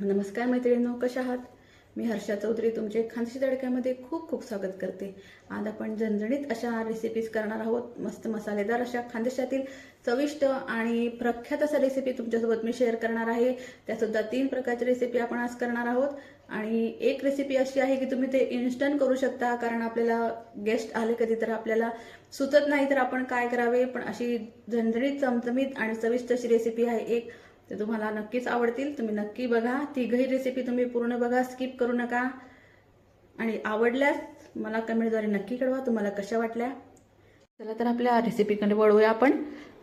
नमस्कार मैत्रिणींनो कशा आहात? मी हर्षा चौधरी तुमचे खानशी तडक्यामध्ये खूप खूप स्वागत करते. आज आपण झणझणीत अशा रेसिपीज करणार आहोत. मस्त मसालेदार अशा खानदेशातील चविष्ट आणि प्रख्यात अशा रेसिपी तुमच्यासोबत मी शेअर करणार आहे. त्यासुद्धा तीन प्रकारची रेसिपी आपण आज करणार आहोत. आणि एक रेसिपी अशी आहे की तुम्ही ते इन्स्टंट करू शकता कारण आपल्याला गेस्ट आले कधी तर आपल्याला सुचत नाही तर आपण काय करावे. पण अशी झणझणीत चमचमीत आणि चविष्ट अशी रेसिपी आहे एक. ते तुम्हाला नक्कीच आवडतील. तुम्ही नक्की बघा. तिघही रेसिपी तुम्ही पूर्ण बघा. स्किप करू नका. आणि आवडल्यास मला कमेंटद्वारे नक्की कळवा तुम्हाला कशा वाटल्या. चला तर आपल्या रेसिपीकडे वळूया आपण.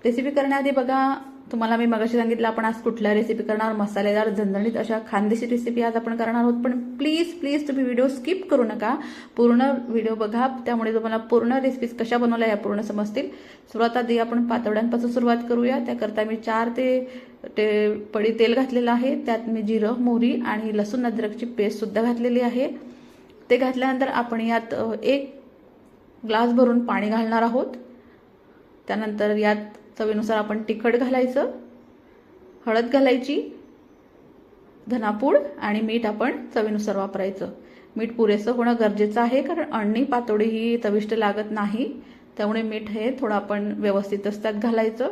रेसिपी करण्याआधी बघा तुम्हाला मी मगाशी सांगितलं आपण आज कुठल्या रेसिपी करणार? मसालेदार झणझणीत अशा खानदेशी रेसिपी आज आपण करणार आहोत. पण प्लीज प्लीज तुम्ही व्हिडिओ स्किप करू नका. पूर्ण व्हिडिओ बघा. त्यामुळे तुम्हाला पूर्ण रेसिपीज कशा बनवल्या या पूर्ण समजतील. सुरुवात आधी आपण पातोड्यांपासून सुरुवात करूया. त्याकरता मी चार ते ते पडी तेल घातलेलं आहे. त्यात मी जिरं मोहरी आणि लसूण अद्रकची पेस्टसुद्धा घातलेली आहे. ते घातल्यानंतर आपण यात एक ग्लास भरून पाणी घालणार आहोत. त्यानंतर यात चवीनुसार आपण तिखट घालायचं हळद घालायची धनापूड आणि मीठ आपण चवीनुसार वापरायचं. मीठ पुरेसं होणं गरजेचं आहे कारण अळणी पातोडी ही चविष्ट लागत नाही त्यामुळे मीठ हे थोडं आपण व्यवस्थितच त्यात घालायचं.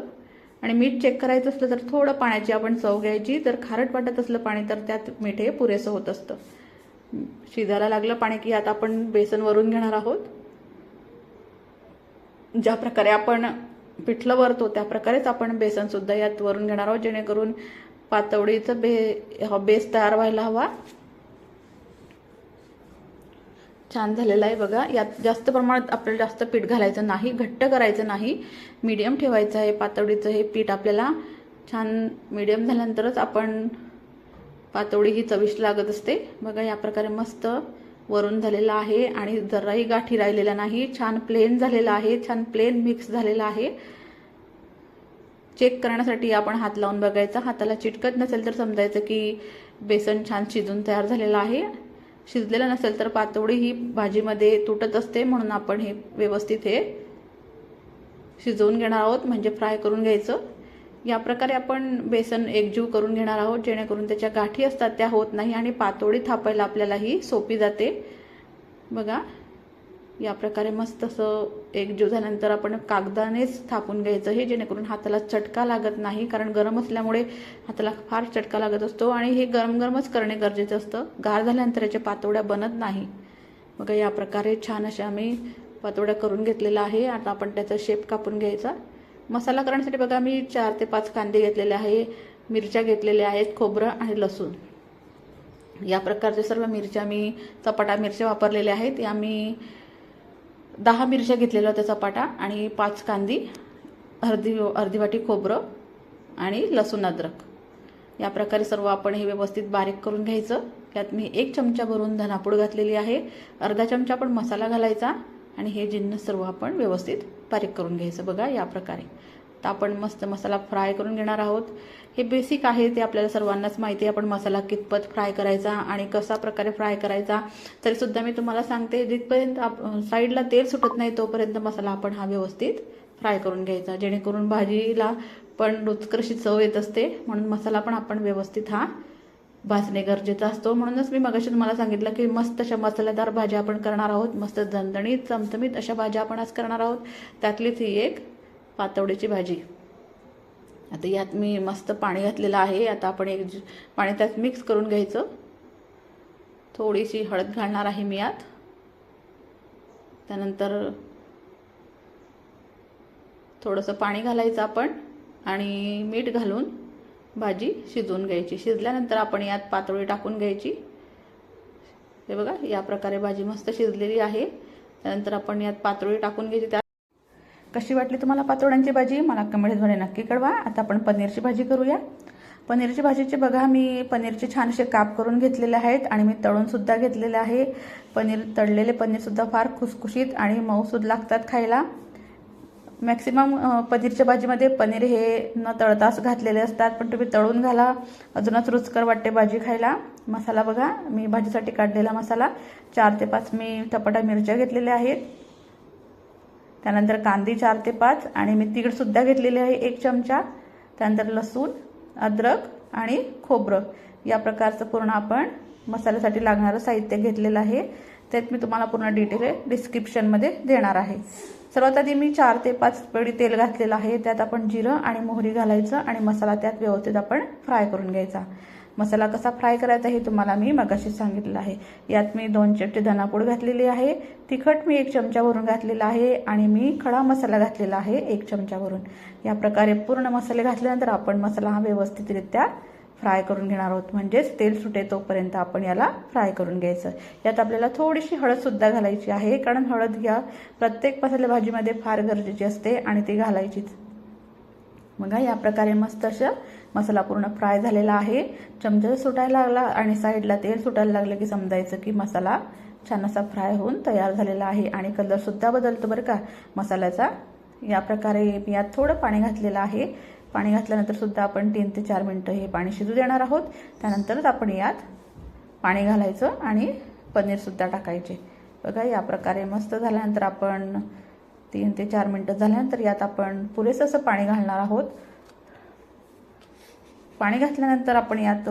आणि मीठ चेक करायचं असलं तर थोडं पाण्याची आपण चव घ्यायची जर खारट वाटत असलं पाणी तर त्यात मीठ हे पुरेसं होत असतं. शिजायला लागलं पाणी की आता आपण बेसन वरून घेणार आहोत. ज्या प्रकारे आपण पिठलं वरतो त्या प्रकारेच आपण बेसन सुद्धा यात वरून घेणार आहोत जेणेकरून पातवडीचं बे बेस तयार व्हायला हवा. छान झालेलं आहे बघा. यात जास्त प्रमाणात आपल्याला जास्त पीठ घालायचं नाही घट्ट करायचं नाही. मीडियम ठेवायचं आहे पातवडीचं हे पीठ आपल्याला. छान मीडियम झाल्यानंतरच आपण पातोडी ही चविष्ट लागत असते. बघा या प्रकारे मस्त वरून झालेला आहे आणि जराही गाठी राहिलेला नाही. छान प्लेन झालेला आहे. छान प्लेन मिक्स झालेला आहे. चेक करण्यासाठी आपण हात लावून बघायचा. हाताला चिटकत नसेल तर समजायचं की बेसन छान शिजून तयार झालेलं आहे. शिजलेलं नसेल तर पातोडी ही भाजीमध्ये तुटत असते म्हणून आपण हे व्यवस्थित हे शिजवून घेणार आहोत. म्हणजे फ्राय करून घ्यायचं. या प्रकारे आपण बेसन एकजीव करून घेणार आहोत जेणेकरून त्याच्या गाठी असतात त्या होत नाही आणि पातोडी थापायला आपल्याला ही सोपी जाते. बघा या प्रकारे मस्त असं एकजीव झाल्यानंतर आपण कागदानेच थापून घ्यायचं हे जेणेकरून हाताला चटका लागत नाही कारण गरम असल्यामुळे हाताला फार चटका लागत असतो आणि हे गरम गरमच करणे गरजेचं असतं. गार झाल्यानंतर याच्या पातोड्या बनत नाही. बघा या प्रकारे छान अशा आम्ही पातोड्या करून घेतलेला आहे. आता आपण त्याचा शेप कापून घ्यायचा. मसाला करण्यासाठी बघा मी चार ते पाच कांदे घेतलेले आहे मिरच्या घेतलेल्या आहेत खोबरं आणि लसूण. या प्रकारच्या सर्व मिरच्या मी चपाटा मिरच्या वापरलेल्या आहेत. या मी दहा मिरच्या घेतलेल्या होत्या चपाटा आणि पाच कांदी अर्धी अर्धी वाटी खोबरं आणि लसूण अद्रक. या प्रकारे सर्व आपण हे व्यवस्थित बारीक करून घ्यायचं. यात मी एक चमचा भरून धनापूड घातलेली आहे. अर्धा चमचा आपण मसाला घालायचा. आणि हे जिन्नस सर्व आपण व्यवस्थित बारीक करून घ्यायचं. बघा या प्रकारे. तर आपण मस्त मसाला फ्राय करून घेणार आहोत. हे बेसिक आहे ते आपल्याला सर्वांनाच माहिती आहे. आपण मसाला कितपत फ्राय करायचा आणि कसा प्रकारे फ्राय करायचा. तरी सुद्धा मी तुम्हाला सांगते जिथपर्यंत आप साईडला तेल सुटत नाही तोपर्यंत मसाला आपण हा व्यवस्थित फ्राय करून घ्यायचा. जेणेकरून भाजीला पण रुचकरशी चव येत असते. म्हणून मसाला पण आपण व्यवस्थित हा भासणे गरजेचं असतो. म्हणूनच मी मगाशी तुम्हाला सांगितलं की मस्त अशा मसालेदार भाज्या आपण करणार आहोत. मस्त झणझणीत चमचमीत अशा भाज्या आपण आज करणार आहोत. त्यातलीच ही एक पातवडीची भाजी. आता यात मी मस्त पाणी घातलेलं आहे. आता आपण एक ज- पाणी त्यात मिक्स करून घ्यायचं. थोडीशी हळद घालणार आहे मी यात. त्यानंतर थोडंसं पाणी घालायचं आपण आणि मीठ घालून भाजी शिजवून घ्यायची. शिजल्यानंतर आपण यात पातोळी टाकून घ्यायची. हे बघा या प्रकारे भाजी मस्त शिजलेली आहे. त्यानंतर आपण यात पातोळी टाकून घ्यायची. त्या कशी वाटली तुम्हाला पातोड्यांची भाजी? मला कमेंटद्वारे नक्की कळवा. आता आपण पनीरची भाजी करूया. पनीरची भाजीचे बघा मी पनीरचे छान असे काप करून घेतलेले आहेत आणि मी तळून सुद्धा घेतलेले आहे. पनीर तळलेले पनीरसुद्धा फार खुसखुशीत आणि मऊसूद लागतात खायला. मॅक्सिमम पनीरच्या भाजीमध्ये पनीर हे न तळताच घातलेले असतात पण तुम्ही तळून घाला. अजूनच रुचकर वाटते भाजी खायला. मसाला बघा मी भाजीसाठी काढलेला मसाला. चार ते पाच मी टपाटा मिरच्या घेतलेल्या आहेत. त्यानंतर कांदी चार ते पाच आणि मी तीळसुद्धा घेतलेली आहे एक चमचा. त्यानंतर लसूण अद्रक आणि खोबरं. या प्रकारचं पूर्ण आपण मसाल्यासाठी लागणारं साहित्य घेतलेलं आहे. त्यात मी तुम्हाला पूर्ण डिटेल डिस्क्रिप्शनमध्ये देणार आहे. सर्वात आधी मी चार ते पाच पडी तेल घातलेलं आहे. त्यात आपण जिरं आणि मोहरी घालायचं आणि मसाला त्यात व्यवस्थित आपण फ्राय करून घ्यायचा. मसाला कसा फ्राय करायचा हे तुम्हाला मी मगाशी सांगितलं आहे. यात मी दोन चमचे धनापूड घातलेली आहे. तिखट मी एक चमच्यावरून घातलेला आहे आणि मी खडा मसाला घातलेला आहे एक चमच्यावरून या प्रकारे पूर्ण मसाले घातल्यानंतर आपण मसाला हा व्यवस्थितरित्या फ्राय करून घेणार आहोत. म्हणजेच तेल सुटे तोपर्यंत आपण याला फ्राय करून घ्यायचं. यात आपल्याला थोडीशी हळदसुद्धा घालायची आहे कारण हळद ह्या प्रत्येक मसाले भाजीमध्ये फार गरजेची असते आणि ती घालायचीच. बघा या प्रकारे मस्त अशा मसाला पूर्ण फ्राय झालेला आहे. चमचा सुटायला लागला आणि साईडला तेल सुटायला लागलं की समजायचं की मसाला छान असा फ्राय होऊन तयार झालेला आहे आणि कलरसुद्धा बदलतो बरं का. मसाल्याचा या प्रकारे मी यात थोडं पाणी घातलेलं आहे. पाणी घातल्यानंतर सुद्धा आपण तीन ते चार मिनटं हे पाणी शिजू देणार आहोत. त्यानंतरच आपण यात पाणी घालायचं आणि पनीरसुद्धा टाकायचे. बघा या प्रकारे मस्त झाल्यानंतर आपण तीन ते चार मिनटं झाल्यानंतर यात आपण पुरेसं असं पाणी घालणार आहोत. पाणी घातल्यानंतर आपण यात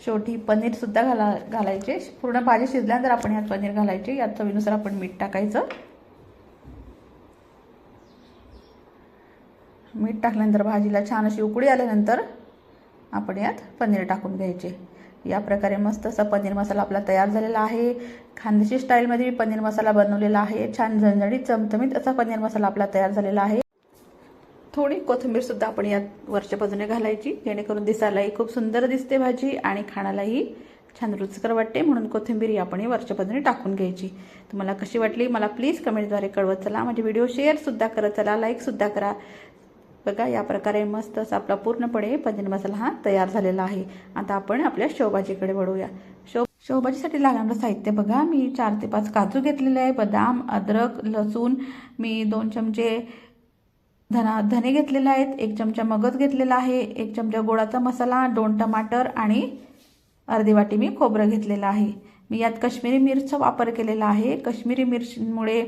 शेवटी पनीरसुद्धा घाला घालायचे. पूर्ण भाजी शिजल्यानंतर आपण यात पनीर घालायचे. यात चवीनुसार आपण मीठ टाकायचं. मीठ टाकल्यानंतर भाजीला छान अशी उकळी आल्यानंतर आपण यात पनीर टाकून घ्यायचे. या प्रकारे मस्त असा पनीर मसाला आपला तयार झालेला आहे. खानदेशी स्टाईलमध्ये मी पनीर मसाला बनवलेला आहे. छान झणझणीत चमचमीत असा पनीर मसाला आपला तयार झालेला आहे. थोडी कोथिंबीरसुद्धा आपण यात वरच्या बाजूने घालायची जेणेकरून दिसायलाही खूप सुंदर दिसते भाजी आणि खाण्यालाही छान रुचकर वाटते. म्हणून कोथिंबीर आपण वरच्या बाजूने टाकून घ्यायची. तुम्हाला कशी वाटली मला प्लीज कमेंटद्वारे कळवत चला. माझे व्हिडिओ शेअरसुद्धा करत चला लाईकसुद्धा करा. बघा या प्रकारे मस्त असा आपला पूर्णपणे पनीर मसाला हा तयार झालेला आहे. आता आपण आपल्या शेवभाजीकडे वळूया. शेव शेवभाजीसाठी लागणारं साहित्य बघा. मी चार ते पाच काजू घेतलेले आहे. बदाम अद्रक लसूण मी दोन चमचे धना धने घेतलेले आहेत. एक चमचा मगज घेतलेला आहे. एक चमचा गोडाचा मसाला दोन टमाटर आणि अर्धी वाटी मी खोबरं घेतलेलं आहे. मी यात कश्मीरी मिरचा वापर केलेला आहे. काश्मीरी मिरचीमुळे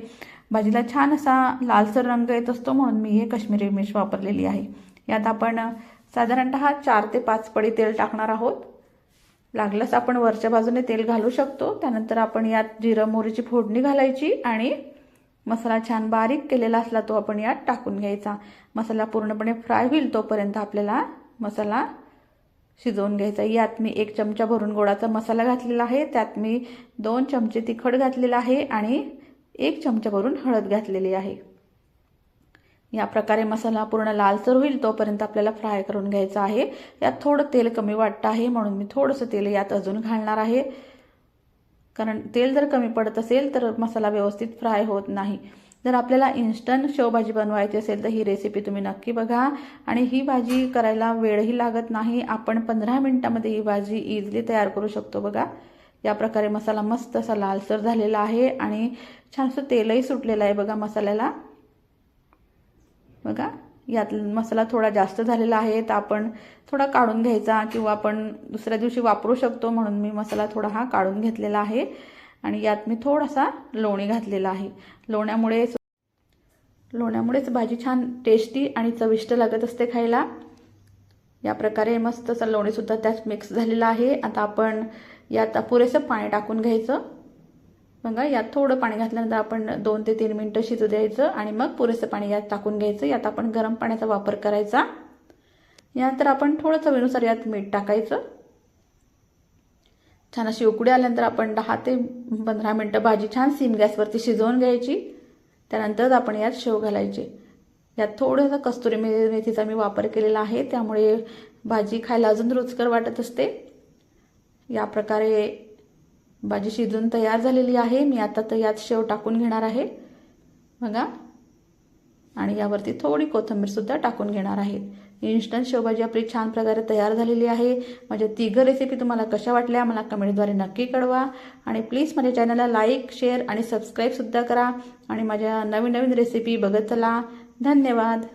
भाजीला छान असा लालसर रंग येत असतो म्हणून मी हे कश्मीरी मिर्च वापरलेली आहे. यात आपण साधारणतः चार ते पाच पडी तेल टाकणार आहोत. लागलंच आपण वरच्या बाजूने तेल घालू शकतो. त्यानंतर आपण यात जिरं मोहरीची फोडणी घालायची आणि मसाला छान बारीक केलेला असला तो आपण यात टाकून घ्यायचा. मसाला पूर्णपणे फ्राय होईल तोपर्यंत आपल्याला मसाला शिजवून घ्यायचा. यात मी एक चमचा भरून गोडाचा मसाला घातलेला आहे. त्यात मी दोन चमचे तिखट घातलेला आहे आणि एक चमचा भरून हळद घातलेली आहे. या प्रकारे मसाला पूर्ण लालसर होईल तोपर्यंत आपल्याला फ्राय करून घ्यायचा आहे. यात थोडं तेल कमी वाटतं आहे म्हणून मी थोडंसं तेल यात अजून घालणार आहे. कारण तेल जर कमी पडत असेल तर मसाला व्यवस्थित फ्राय होत नाही. जर आपल्याला इन्स्टंट शेवभाजी बनवायची असेल तर ही रेसिपी तुम्ही नक्की बघा. आणि ही भाजी करायला वेळही लागत नाही. आपण पंधरा मिनटामध्ये ही भाजी इझिली तयार करू शकतो बघा. या प्रकारे मसाला मस्त असा लालसर झालेला आहे आणि छान असं तेलही सुटलेलं आहे बघा मसाल्याला. बघा यात मसाला थोडा जास्त झालेला आहे तर आपण थोडा काढून घ्यायचा किंवा आपण दुसऱ्या दिवशी वापरू शकतो म्हणून मी मसाला थोडा हा काढून घेतलेला आहे. आणि यात मी थोडासा लोणी घातलेला आहे. लोण्यामुळे लोण्यामुळेच भाजी छान टेस्टी आणि चविष्ट लागत असते खायला. या प्रकारे मस्त असं लोणीसुद्धा त्यात मिक्स झालेलं आहे. आता आपण यात पुरेसं पाणी टाकून घ्यायचं. बघा यात थोडं पाणी घातल्यानंतर आपण दोन ते तीन मिनटं शिजू द्यायचं आणि मग पुरेसं पाणी यात टाकून घ्यायचं. यात आपण गरम पाण्याचा वापर करायचा. यानंतर आपण थोडं चवीनुसार यात मीठ टाकायचं. छान अशी उकडी आल्यानंतर आपण दहा ते पंधरा मिनटं भाजी छान सिम गॅसवरती शिजवून घ्यायची. त्यानंतरच आपण यात शेव घालायचे. यात थोडंसं कस्तुरी मे- मेथीचा मी वापर केलेला आहे. त्यामुळे भाजी खायला अजून रुचकर वाटत असते. या प्रकारे भाजी शिजून तयार झालेली आहे. मी आता तर यात शेव टाकून घेणार आहे. बघा. आणि यावरती थोडी कोथिंबीरसुद्धा टाकून घेणार आहे. इन्स्टंट शेवभाजी आपली छान प्रकारे तयार झालेली आहे. माझ्या तिघं रेसिपी तुम्हाला कशा वाटल्या मला कमेंटद्वारे नक्की कळवा. आणि प्लीज माझ्या चॅनलला लाईक शेअर आणि सबस्क्राईबसुद्धा करा. आणि माझ्या नवीन नवीन रेसिपी बघत चला. धन्यवाद.